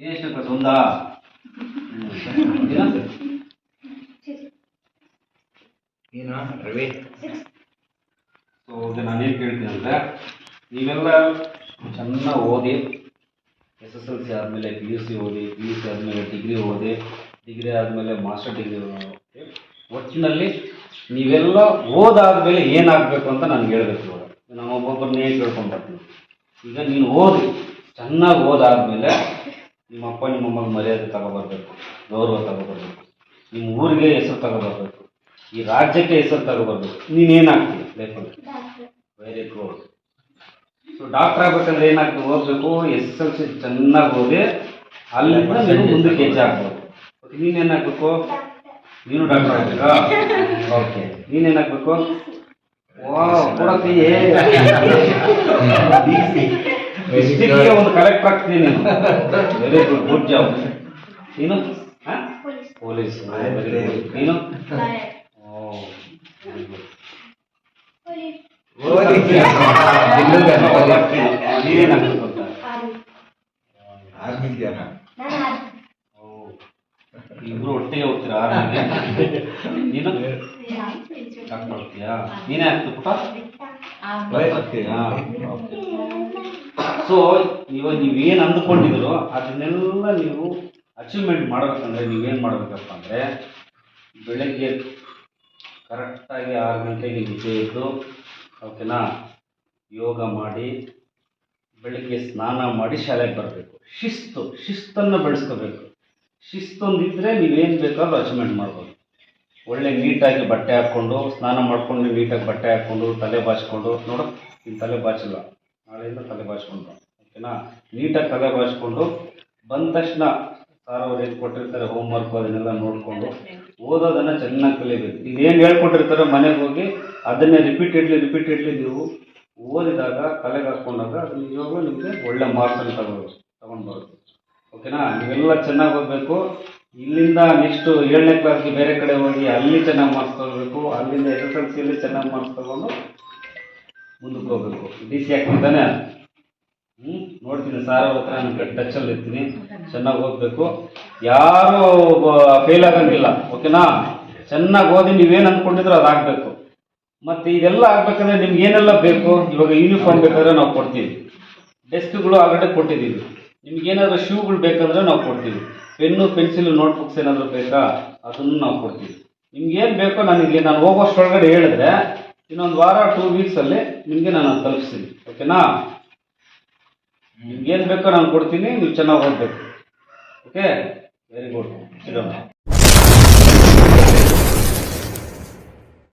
ಎಷ್ಟು ಒಂದಾ ಏನು? ರವಿ? ಸೊ ನಾನು ನಾನೇನು ಕೇಳ್ತೀನಿ ಅಂದರೆ ನೀವೆಲ್ಲ ಚೆನ್ನಾಗಿ ಓದಿ ಎಸ್ ಎಸ್ ಎಲ್ ಸಿ ಆದಮೇಲೆ ಪಿ ಯು ಸಿ ಓದಿ ಪಿ ಯು ಸಿ ಆದಮೇಲೆ ಡಿಗ್ರಿ ಓದಿ ಡಿಗ್ರಿ ಆದಮೇಲೆ ಮಾಸ್ಟರ್ ಡಿಗ್ರಿ ಒಟ್ಟಿನಲ್ಲಿ ನೀವೆಲ್ಲ ಓದಾದ್ಮೇಲೆ ಏನಾಗಬೇಕು ಅಂತ ನನಗೆ ಹೇಳ್ಬೇಕು ಇವಾಗ. ನಾನು ಒಬ್ಬೊಬ್ಬರನ್ನೇ ಕೇಳ್ಕೊಂಡು ಬರ್ತೀನಿ. ಈಗ ನೀನು ಓದಿ ಚೆನ್ನಾಗಿ ಓದಾದ್ಮೇಲೆ ನಿಮ್ಮ ಅಪ್ಪ ನಿಮ್ಮಮ್ಮಗೆ ಮರ್ಯಾದೆ ತಗೊಬರ್ಬೇಕು ಗೌರವ ತಗೊಬರ್ಬೇಕು. ನಿಮ್ಮ ಊರಿಗೆ ಹೆಸರು ತಗೊಬರ್ಬೇಕು ಈ ರಾಜ್ಯಕ್ಕೆ ಹೆಸರು ತಗೊಬರ್ಬೇಕು. ನೀನೇನಾಗ್ತೀಯ ಲೈಫಲ್ಲಿ? ವೆರಿ ಗುಡ್ ಸೊ ಡಾಕ್ಟರ್ ಆಗ್ಬೇಕಂದ್ರೆ ಏನಾಗ್ತದೆ ಓದಬೇಕು ಎಸ್ ಎಲ್ ಸಿ ಚೆನ್ನಾಗಿ ಓದಿ ಅಲ್ಲಿಂದ ನೀನು ಮುಂದಕ್ಕೆ ಹೆಜ್ಜೆ ಹಾಕ್ಬೋದು ನೀನೇನಾಗಬೇಕು ನೀನು ಡಾಕ್ಟರ್ ಆಗ್ತೀರಾ ಓಕೆ. ನೀನೇನಾಗಬೇಕು? ಒಂದು ಕಲೆಕ್ಟ್ ಆಗ್ತೀನಿ ನೀನು. ವೆರಿ ಗುಡ್ ಗುಡ್ ಜಾಬ್ ನೀನು? ಪೊಲೀಸ್. ನೀನು? ನೀವೇನಾಗ್ಬೇಕು ಅಂತ? ಇಬ್ರು ಒಟ್ಟಿಗೆ ಹೋಗ್ತೀರಾ? ನೀನು? ಹೋಗ್ತೀಯಾ ನೀನೇ ಆಗ್ತಿ ಪುಟ ಸೊ ಇವಾಗ ನೀವೇನು ಅಂದ್ಕೊಂಡಿದ್ರು ಅದನ್ನೆಲ್ಲ ನೀವು ಅಚೀವ್ಮೆಂಟ್ ಮಾಡಬೇಕಂದ್ರೆ ನೀವೇನು ಮಾಡಬೇಕಪ್ಪ ಅಂದರೆ ಬೆಳಗ್ಗೆ ಕರೆಕ್ಟಾಗಿ ಆರು ಗಂಟೆಗೆ ನಿದ್ದೆ ಇದ್ದು ಓಕೆನಾ? ಯೋಗ ಮಾಡಿ, ಬೆಳಿಗ್ಗೆ ಸ್ನಾನ ಮಾಡಿ ಶಾಲೆಗೆ ಬರಬೇಕು. ಶಿಸ್ತು, ಶಿಸ್ತನ್ನು ಬೆಳೆಸ್ಕೋಬೇಕು. ಶಿಸ್ತೊಂದಿದ್ರೆ ನೀವೇನು ಬೇಕಾದ್ರೂ ಅಚೀವ್ಮೆಂಟ್ ಮಾಡ್ಬೋದು. ಒಳ್ಳೆ ನೀಟಾಗಿ ಬಟ್ಟೆ ಹಾಕ್ಕೊಂಡು, ಸ್ನಾನ ಮಾಡ್ಕೊಂಡು, ನೀಟಾಗಿ ಬಟ್ಟೆ ಹಾಕ್ಕೊಂಡು, ತಲೆ ಬಾಚ್ಕೊಂಡು, ನೋಡು, ನೀನು ತಲೆ ಬಾಚಿಲ್ಲ ನಾಳೆಯಿಂದ ತಲೆ ಬಾಚ್ಕೊಂಡು, ಓಕೆನಾ? ನೀಟಾಗಿ ತಲೆ ಬಾಚ್ಕೊಂಡು, ಬಂದ ತಕ್ಷಣ ಸಾರ್ ಅವ್ರು ಏನು ಕೊಟ್ಟಿರ್ತಾರೆ ಹೋಮ್ವರ್ಕ್ ಅದನ್ನೆಲ್ಲ ನೋಡಿಕೊಂಡು, ಓದೋದನ್ನು ಚೆನ್ನಾಗಿ ಕಲಿಬೇಕು. ಇದೇನು ಹೇಳ್ಕೊಟ್ಟಿರ್ತಾರೋ, ಮನೆಗೆ ಹೋಗಿ ಅದನ್ನೇ ರಿಪೀಟೆಡ್ಲಿ ರಿಪೀಟೆಡ್ಲಿ ನೀವು ಓದಿದಾಗ, ತಲೆಗೆ ಹಾಕ್ಕೊಂಡಾಗ ನಿಜವಾಗ್ಲೂ ನಿಮಗೆ ಒಳ್ಳೆ ಮಾರ್ಕ್ಸನ್ನು ತಗೋಬೇಕು ತಗೊಂಡು ಓಕೆನಾ? ನೀವೆಲ್ಲ ಚೆನ್ನಾಗಿ ಓದಬೇಕು. ಇಲ್ಲಿಂದ ನೆಕ್ಸ್ಟ್ ಏಳನೇ ಕ್ಲಾಸ್ಗೆ ಬೇರೆ ಕಡೆ ಹೋಗಿ ಅಲ್ಲಿ ಚೆನ್ನಾಗಿ ಮಾರ್ಕ್ಸ್ ತಗೋಬೇಕು, ಅಲ್ಲಿಂದ ಎಸ್ ಎಸ್ ಎಲ್ ಸಿಯಲ್ಲಿ ಚೆನ್ನಾಗಿ ಮಾರ್ಕ್ಸ್ ತಗೊಂಡು ಮುಂದಕ್ಕೆ ಹೋಗ್ಬೇಕು. ಡಿ ಸಿ ಹಾಕ್ತಾನೆ ಹ್ಞೂ ನೋಡ್ತೀನಿ ಸಾರ್ ಅವ್ರ ಹತ್ರ ನಾನು ಟಚಲ್ಲಿ ಇರ್ತೀನಿ. ಚೆನ್ನಾಗಿ ಓದಬೇಕು. ಯಾರು ಫೇಲ್ ಆಗಂಗಿಲ್ಲ, ಓಕೆನಾ? ಚೆನ್ನಾಗಿ ಓದಿ ನೀವೇನು ಅಂದ್ಕೊಂಡಿದ್ರು ಅದು ಆಗಬೇಕು. ಮತ್ತು ಇದೆಲ್ಲ ಆಗ್ಬೇಕಂದ್ರೆ ನಿಮ್ಗೆ ಏನೆಲ್ಲ ಬೇಕು? ಇವಾಗ ಯೂನಿಫಾರ್ಮ್ ಬೇಕಾದ್ರೆ ನಾವು ಕೊಡ್ತೀವಿ. ಡೆಸ್ಕ್ಗಳು ಆಗಡೆ ಕೊಟ್ಟಿದ್ದೀವಿ. ನಿಮ್ಗೆ ಏನಾದರೂ ಶೂಗಳು ಬೇಕಂದ್ರೆ ನಾವು ಕೊಡ್ತೀವಿ. ಪೆನ್ನು, ಪೆನ್ಸಿಲ್ ನೋಟ್ಬುಕ್ಸ್ ಏನಾದರೂ ಬೇಕಾ, ಅದನ್ನು ನಾವು ಕೊಡ್ತೀವಿ. ನಿಮ್ಗೆ ಏನು ಬೇಕೋ ನನಗೆ ನಾನು ಹೋಗೋಷ್ಟೊಳಗಡೆ ಹೇಳಿದ್ರೆ, ಇನ್ನೊಂದು ವಾರ ಟೂ ವೀಕ್ಸಲ್ಲಿ ನಿಮಗೆ ನಾನು ತಲುಪಿಸ್ತೀನಿ. ಓಕೆನಾ? ನಿಮ್ಗೆ ಏನು ಬೇಕೋ ನಾನು ಕೊಡ್ತೀನಿ, ನೀವು ಚೆನ್ನಾಗಿ ಓದಬೇಕು. ಓಕೆ? ವೆರಿ ಗುಡ್ ಇಡೋಣ